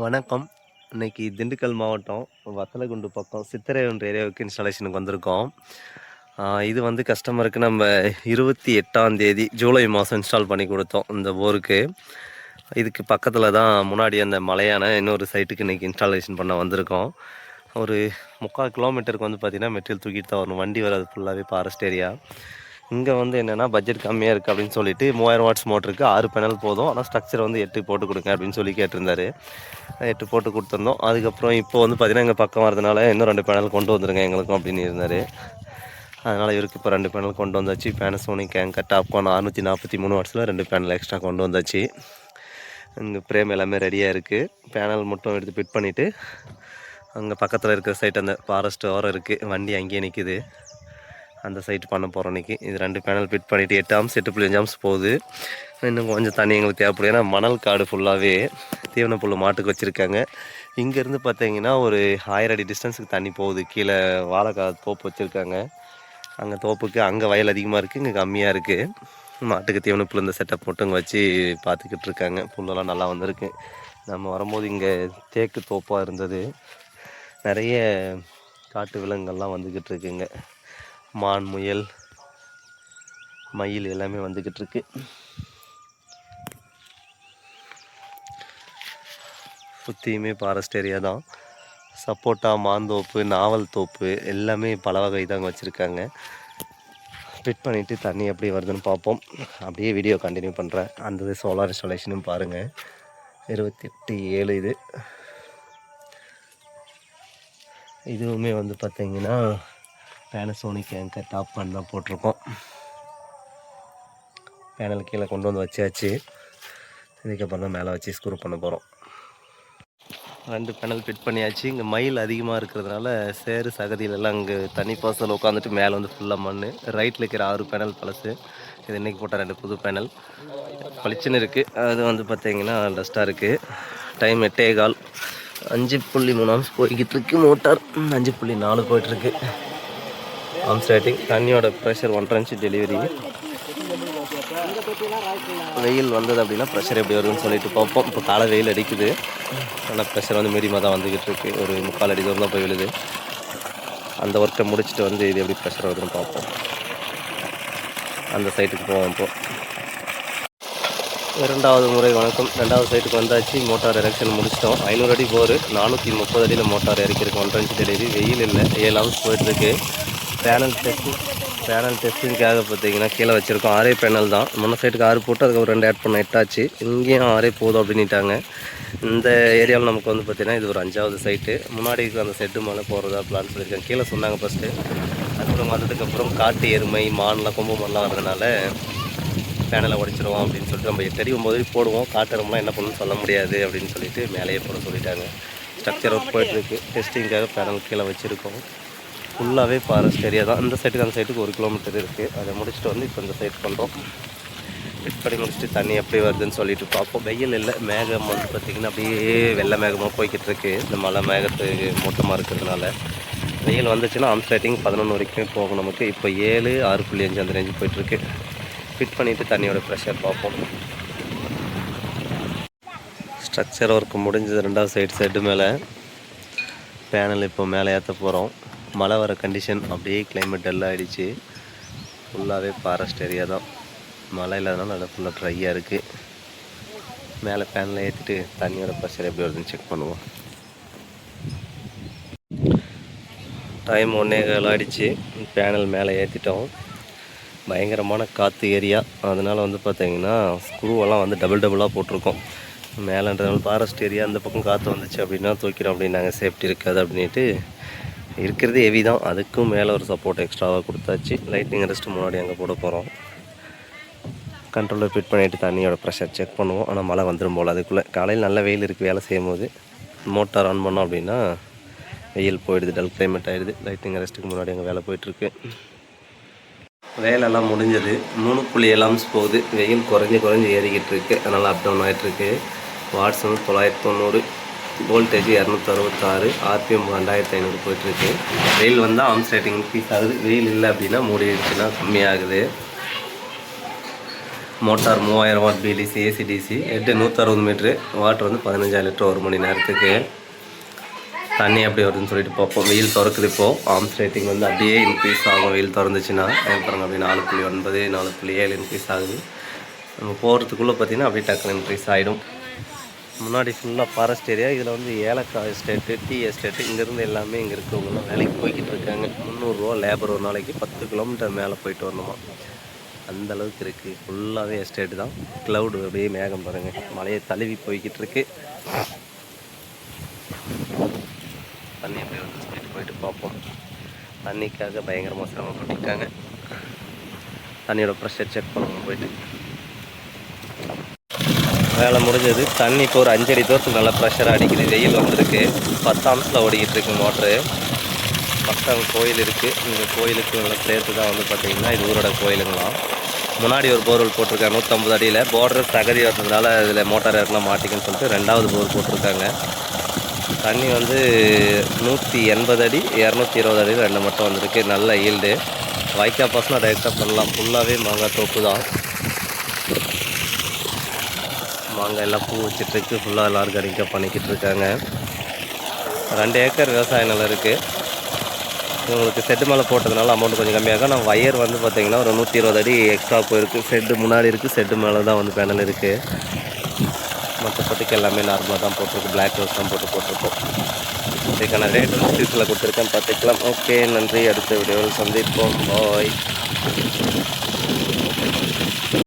வணக்கம். இன்னைக்கு திண்டுக்கல் மாவட்டம் வத்தலகுண்டு பக்கம் சித்திரையொன்று ஏரியாவுக்கு இன்ஸ்டாலேஷனுக்கு வந்திருக்கோம். இது வந்து கஸ்டமருக்கு நம்ம இருபத்தி எட்டாம் தேதி ஜூலை மாதம் இன்ஸ்டால் பண்ணி கொடுத்தோம் இந்த போருக்கு. இதுக்கு பக்கத்தில் தான் முன்னாடி அந்த மலையான இன்னொரு சைட்டுக்கு இன்றைக்கி இன்ஸ்டாலேஷன் பண்ண வந்திருக்கோம். ஒரு முக்கால் கிலோமீட்டருக்கு வந்து பார்த்திங்கன்னா மெட்டீரியல் தூக்கிட்டு தான் வரணும். வண்டி வராது ஃபுல்லாகவே ஃபாரஸ்ட் ஏரியா இங்கே வந்து என்னென்னா பட்ஜெட் கம்மியாக இருக்குது அப்படின்னு சொல்லிட்டு மூவாயிரம் வாட்ஸ் மோட்டருக்கு ஆறு பேனல் போதும். ஆனால் ஸ்ட்ரக்சர் வந்து எட்டு போட்டு கொடுங்க அப்படின்னு சொல்லி கேட்டிருந்தாரு. எட்டு போட்டு கொடுத்துருந்தோம். அதுக்கப்புறம் இப்போ வந்து பார்த்திங்கன்னா எங்கள் பக்கம் வரதுனால இன்னும் ரெண்டு பேனல் கொண்டு வந்துருங்க எங்களுக்கும் அப்படின்னு இருந்தார். அதனால் இவருக்கு இப்போ ரெண்டு பேனல் கொண்டு வந்தாச்சு. பேனசோனிக் கேங்கர் டாப்கான் அறுநூற்றி நாற்பத்தி மூணு வாட்ஸில் ரெண்டு பேனல் எக்ஸ்ட்ரா கொண்டு வந்தாச்சு. இங்கே பிரேம் எல்லாமே ரெடியாக இருக்குது பேனல் மட்டும் எடுத்து ஃபிட் பண்ணிவிட்டு அங்கே பக்கத்தில் இருக்கிற சைட் அந்த ஃபாரஸ்ட் ஓரம் இருக்குது வண்டி அங்கேயே நிற்கிது அந்த சைட் பண்ண போகிறோம் இன்றைக்கி இது ரெண்டு பேனல் ஃபிட் பண்ணிவிட்டு எட்டு ஆம்ஸ் எட்டு புள்ளி அஞ்சு ஆம்ஸ் போகுது. இன்னும் கொஞ்சம் தண்ணி எங்களுக்கு தேவைப்படும். ஏன்னா மணல் காடு ஃபுல்லாகவே தீவன புல் மாட்டுக்கு வச்சுருக்காங்க. இங்கேருந்து பார்த்தீங்கன்னா ஒரு ஆயிரம் அடி டிஸ்டன்ஸுக்கு தண்ணி போகுது. கீழே வாழைக்கா தோப்பு வச்சுருக்காங்க. அங்கே தோப்புக்கு அங்கே வயல் அதிகமாக இருக்குது இங்கே கம்மியாக இருக்குது மாட்டுக்கு தீவன புல் இந்த செட்டப் போட்டு இங்கே வச்சு பார்த்துக்கிட்டு இருக்காங்க. புல்லெல்லாம் நல்லா வந்திருக்கு. நம்ம வரும்போது இங்கே தேக்கு தோப்பாக இருந்தது. நிறைய காட்டு விலங்குகள்லாம் வந்துக்கிட்டு இருக்குங்க. மான் முயல் மயில் எல்லாமே வந்துக்கிட்டு இருக்கு சுற்றியுமே ஃபாரஸ்ட் ஏரியா தான். சப்போட்டா மாந்தோப்பு நாவல் தோப்பு எல்லாமே பல வகை தாங்க வச்சுருக்காங்க. ஃபிட் பண்ணிவிட்டு தண்ணி எப்படி வருதுன்னு பார்ப்போம். அப்படியே வீடியோ கண்டினியூ பண்ணுறேன் அந்த சோலார் இன்ஸ்டாலேஷனும் பாருங்கள் இருபத்தி எட்டு ஏழு இது. இதுவுமே வந்து பார்த்திங்கன்னா பேனசோனிக் ஏங்கர் டாப் பேன் தான் போட்டிருக்கோம். பேனல் கீழே கொண்டு வந்து வச்சாச்சு. இதுக்கப்புறம் தான் மேலே வச்சு ஸ்க்ரூ பண்ண போகிறோம் ரெண்டு பேனல் ஃபிட் பண்ணியாச்சு. இங்கே மயில் அதிகமாக இருக்கிறதுனால சேறு சகதியிலலாம் இங்கே தனி பாசல் உட்காந்துட்டு மேலே வந்து ஃபுல்லாக மண் ரைட்டில் இருக்கிற ஆறு பேனல் பழசு. இது இன்றைக்கி போட்ட ரெண்டு புது பேனல் பளிச்சுன்னு இருக்குது அது வந்து பார்த்திங்கன்னா டஸ்ட்டாக இருக்குது டைம் எட்டே கால். அஞ்சு புள்ளி மூணு ஆம்ஸ் போய்கிட்டு இருக்கு மோட்டார் அஞ்சு புள்ளி நாலு போயிட்டுருக்கு ஆம் ஸ்டார்டிங் தண்ணியோட ப்ரெஷர் ஒன்றரை இன்ச்சு டெலிவரி வெயில் வந்தது அப்படின்னா ப்ரெஷர் எப்படி வருதுன்னு சொல்லிட்டு பார்ப்போம். இப்போ காலை வெயில் அடிக்குது. ஆனால் ப்ரெஷர் வந்து மீடியமாக தான் வந்துக்கிட்டு இருக்கு. ஒரு முக்கால் அடி தூரம் தான் போய் விழுது. அந்த ஒர்க்கை முடிச்சுட்டு வந்து இது எப்படி ப்ரெஷர் வருதுன்னு பார்ப்போம். அந்த சைட்டுக்கு போவோம் இப்போ. இரண்டாவது முறை வணக்கம். ரெண்டாவது சைட்டுக்கு வந்தாச்சு. மோட்டார் எரெக்ஷன் முடிச்சிட்டோம். ஐநூறு அடி போர். நானூற்றி முப்பது அடியில் மோட்டார் இறக்கிருக்கு ஒன்றரை இன்ச்சு டெலிவரி வெயில் இல்லை. ஏழு ஹவர்ஸ் போயிட்டுருக்கு பேனல் டெஸ்டிங் பேனல் டெஸ்டிங்காக பார்த்தீங்கன்னா கீழே வச்சுருக்கோம். ஆறே பேனல் தான். முன்ன சைட்டுக்கு ஆறு போட்டு அதுக்கு ஒரு ரெண்டு ஆட் பண்ண எட்டாச்சு இங்கேயும் ஆறே போதும் அப்படின்ட்டாங்க இந்த ஏரியாவில் நமக்கு வந்து பார்த்திங்கன்னா இது ஒரு அஞ்சாவது சைட்டு முன்னாடி இருக்கிற அந்த செட்டு மேலே போகிறதா பிளான் சொல்லியிருக்காங்க கீழே சொன்னாங்க ஃபஸ்ட்டு அதுக்கப்புறம் வந்ததுக்கப்புறம் காட்டு எருமை மான்லாம் கொம்பு மான்லாம் வர்றதுனால பேனலை உடைச்சிருவோம் அப்படின்னு சொல்லிட்டு நம்ம தெரியும் போது ஒம்பது போடுவோம். காட்டுறோம்லாம் என்ன பண்ணணும்னு சொல்ல முடியாது அப்படின்னு சொல்லிட்டு மேலேயே போட சொல்லிட்டாங்க. ஸ்ட்ரக்சர் ஒர்க் போயிட்டுருக்கு டெஸ்டிங்காக பேனல் கீழே வச்சுருக்கோம். ஃபுல்லாகவே ஃபாரஸ்ட் ஏரியா தான். இந்த சைடுக்கு அந்த சைடுக்கு ஒரு கிலோமீட்டர் இருக்குது அதை முடிச்சுட்டு வந்து இப்போ இந்த சைடு பண்ணுறோம் ஃபிட் பண்ணி முடிச்சுட்டு தண்ணி எப்படி வருதுன்னு சொல்லிட்டு பார்ப்போம். வெயில் இல்லை மேகம் வந்து பார்த்திங்கன்னா அப்படியே வெள்ளை மேகமாக போய்கிட்டு இருக்கு. இந்த மழை மேகத்துக்கு மூட்டமாக இருக்கிறதுனால. வெயில் வந்துச்சுன்னா ஆம் ஸ்டார்டிங் பதினொன்று வரைக்கும் போகும் நமக்கு. இப்போ ஏழு ஆறு புள்ளி அஞ்சு அந்த ரேஞ்சு போயிட்டுருக்கு ஃபிட் பண்ணிவிட்டு தண்ணியோட ப்ரெஷர் பார்ப்போம். ஸ்ட்ரக்சர் ஒர்க் முடிஞ்சது. ரெண்டாவது சைடு சைடு மேலே. பேனல் இப்போ மேலே ஏற்ற போகிறோம் மழை வர கண்டிஷன் அப்படியே கிளைமேட் எல்லாம் ஆகிடுச்சு ஃபுல்லாகவே ஃபாரஸ்ட் ஏரியா தான். மழை இல்லாதனால நல்லா ஃபுல்லாக ட்ரையாக இருக்குது மேலே பேனில் ஏற்றிட்டு தண்ணியோட ப்ரெஷர் எப்படி வருதுன்னு செக் பண்ணுவோம். டைம் ஒன்றே கால் ஆகிடுச்சு பேனல் மேலே ஏற்றிட்டோம் பயங்கரமான காற்று ஏரியா அதனால் வந்து பார்த்திங்கன்னா ஸ்க்ரூவெல்லாம் வந்து டபுள் டபுளாக போட்டிருக்கோம். மேலேன்றதுனால ஃபாரஸ்ட் ஏரியா அந்த பக்கம் காற்று வந்துச்சு அப்படின்னா தூக்கிறோம் அப்படின்னாங்க. சேஃப்டி இருக்காது அப்படின்ட்டு இருக்கிறது ஹெவி தான் அதுக்கும் மேலே ஒரு சப்போர்ட் எக்ஸ்ட்ராவாக கொடுத்தாச்சு. லைட்டிங் ரெஸ்ட்டு முன்னாடி அங்கே போட போகிறோம் கண்ட்ரோலர் ஃபிட் பண்ணிவிட்டு தண்ணியோட ப்ரெஷர் செக் பண்ணுவோம். ஆனால் மழை வந்துடும் போல். அதுக்குள்ளே காலையில் நல்ல வெயில் இருக்குது வேலை செய்யும் போது மோட்டார் ஆன் பண்ணோம் அப்படின்னா வெயில் போயிடுது டல் கிளைமேட் ஆகிடுது லைட்டிங் ரெஸ்ட்டுக்கு முன்னாடி அங்கே வேலை போயிட்டுருக்கு. வேலைலாம் முடிஞ்சது. மூணு புள்ளி ஏழாம்ஸ் போகுது. வெயில் குறைஞ்சி குறைஞ்சி ஏறிக்கிட்டு இருக்கு அதனால் அப் டவுன் ஆகிட்டுருக்கு வாட்ஸ் வந்து தொள்ளாயிரத்தி தொண்ணூறு. வோல்டேஜ் இரநூத்தி அறுபத்தாறு ஆர்பிஎம் ரெண்டாயிரத்தி ஐநூறு போயிட்டுருக்கு. வெயில் வந்தால் ஆம்ஸ் ரேட்டிங் இன்க்ரீஸ் ஆகுது. வெயில் இல்லை அப்படின்னா மூடிடுச்சுன்னா கம்மியாகுது. மோட்டார் மூவாயிரம் வாட் பிடிசி ஏசிடிசி எட்டு நூற்றறுபது மீட்ரு வாட்டர் வந்து பதினஞ்சாயிரம் லிட்டர் ஒரு மணி நேரத்துக்கு. தண்ணி எப்படி வருதுன்னு சொல்லிட்டு பார்ப்போம். வெயில் திறக்குது இப்போது ஆர்ம்ஸ் ரேட்டிங் வந்து அப்படியே இன்க்ரீஸ் ஆகும். வெயில் திறந்துச்சுன்னா பாருங்க அப்படியே நாலு புள்ளி ஒன்பது நாலு புள்ளி ஏழு இன்க்ரீஸ் ஆகுது. நம்ம போகிறதுக்குள்ளே பார்த்தீங்கன்னா அப்படியே டக்குனு இன்க்ரீஸ் ஆகிடும் முன்னாடி ஃபுல்லாக ஃபாரஸ்ட் ஏரியா இதில் வந்து ஏலக்காய் எஸ்டேட்டு டீ எஸ்டேட்டு இங்கேருந்து எல்லாமே இங்கே இருக்கவங்களாம் வேலைக்கு போய்கிட்டு இருக்காங்க. முந்நூறுரூவா லேபர் ஒரு நாளைக்கு பத்து கிலோமீட்டர் மேலே போயிட்டு வரணுமா? அந்த அளவுக்கு இருக்குது ஃபுல்லாகவே எஸ்டேட்டு தான். க்ளவுடு அப்படியே மேகம் பாருங்கள் மலையை தழுவி போய்கிட்டு இருக்கு. தண்ணி அப்படியே வந்து சொல்லிட்டு போயிட்டு பார்ப்போம். தண்ணிக்காக பயங்கரமாக சிரமப்பட்டிருக்காங்க. தண்ணியோட ப்ரெஷர் செக் பண்ணுவோம் போயிட்டு. வேலை முடிஞ்சது. தண்ணி இப்போ ஒரு அஞ்சடி தூரத்துக்கு நல்லா ப்ரெஷராக அடிக்குது. வெயில் வந்திருக்கு. பத்து ஓடிக்கிட்டு இருக்கு மோட்ரு பக்கம் கோயில் இருக்குது இந்த கோயிலுக்கு உள்ள சேர்த்து தான் வந்து பார்த்தீங்கன்னா இது ஊரோட கோயிலுங்களாம். முன்னாடி ஒரு போர்வெல் போட்டிருக்காங்க. நூற்றம்பது அடியில். போர்டர் தகுதி வந்ததுனால இதில் மோட்டார் இறக்கலாம் மாட்டிக்குன்னு சொல்லிட்டு ரெண்டாவது போர் போட்டிருக்காங்க. தண்ணி வந்து நூற்றி எண்பது அடி இரநூத்தி இருபது அடியில் ரெண்டு மட்டும் வந்திருக்கு. நல்ல ஈல்டு வாய்க்கா பாசனம் டைரெக்டாக பண்ணலாம். ஃபுல்லாகவே மாங்காய் தோப்பு தான் மாங்காய் எல்லாம் பூ வச்சிட்ருக்கு. ஃபுல்லாக எல்லாம் ஆர்கானிக்காக பண்ணிக்கிட்டு இருக்காங்க. ரெண்டு ஏக்கர் விவசாய நிலம் இருக்குது உங்களுக்கு செட்டு மேலே போட்டதுனால அமௌண்ட் கொஞ்சம் கம்மியாகும் நான் வயர் வந்து பார்த்திங்கன்னா ஒரு நூற்றி இருபது அடி எக்ஸ்ட்ரா போயிருக்கு. செட்டு முன்னாடி இருக்குது செட்டு மேலே தான் வந்து பேனல் இருக்குது மற்றபடிக்கு எல்லாமே நார்மலாக தான் போட்டிருக்கு. பிளாக் ரோஸ் தான் போட்டு போட்டிருக்கோம். இதுக்கான ரேட் வந்து கொடுத்துருக்கேன். பார்த்துக்கலாம். ஓகே நன்றி. அடுத்த வீடியோவில் சந்திப்போம். பாய்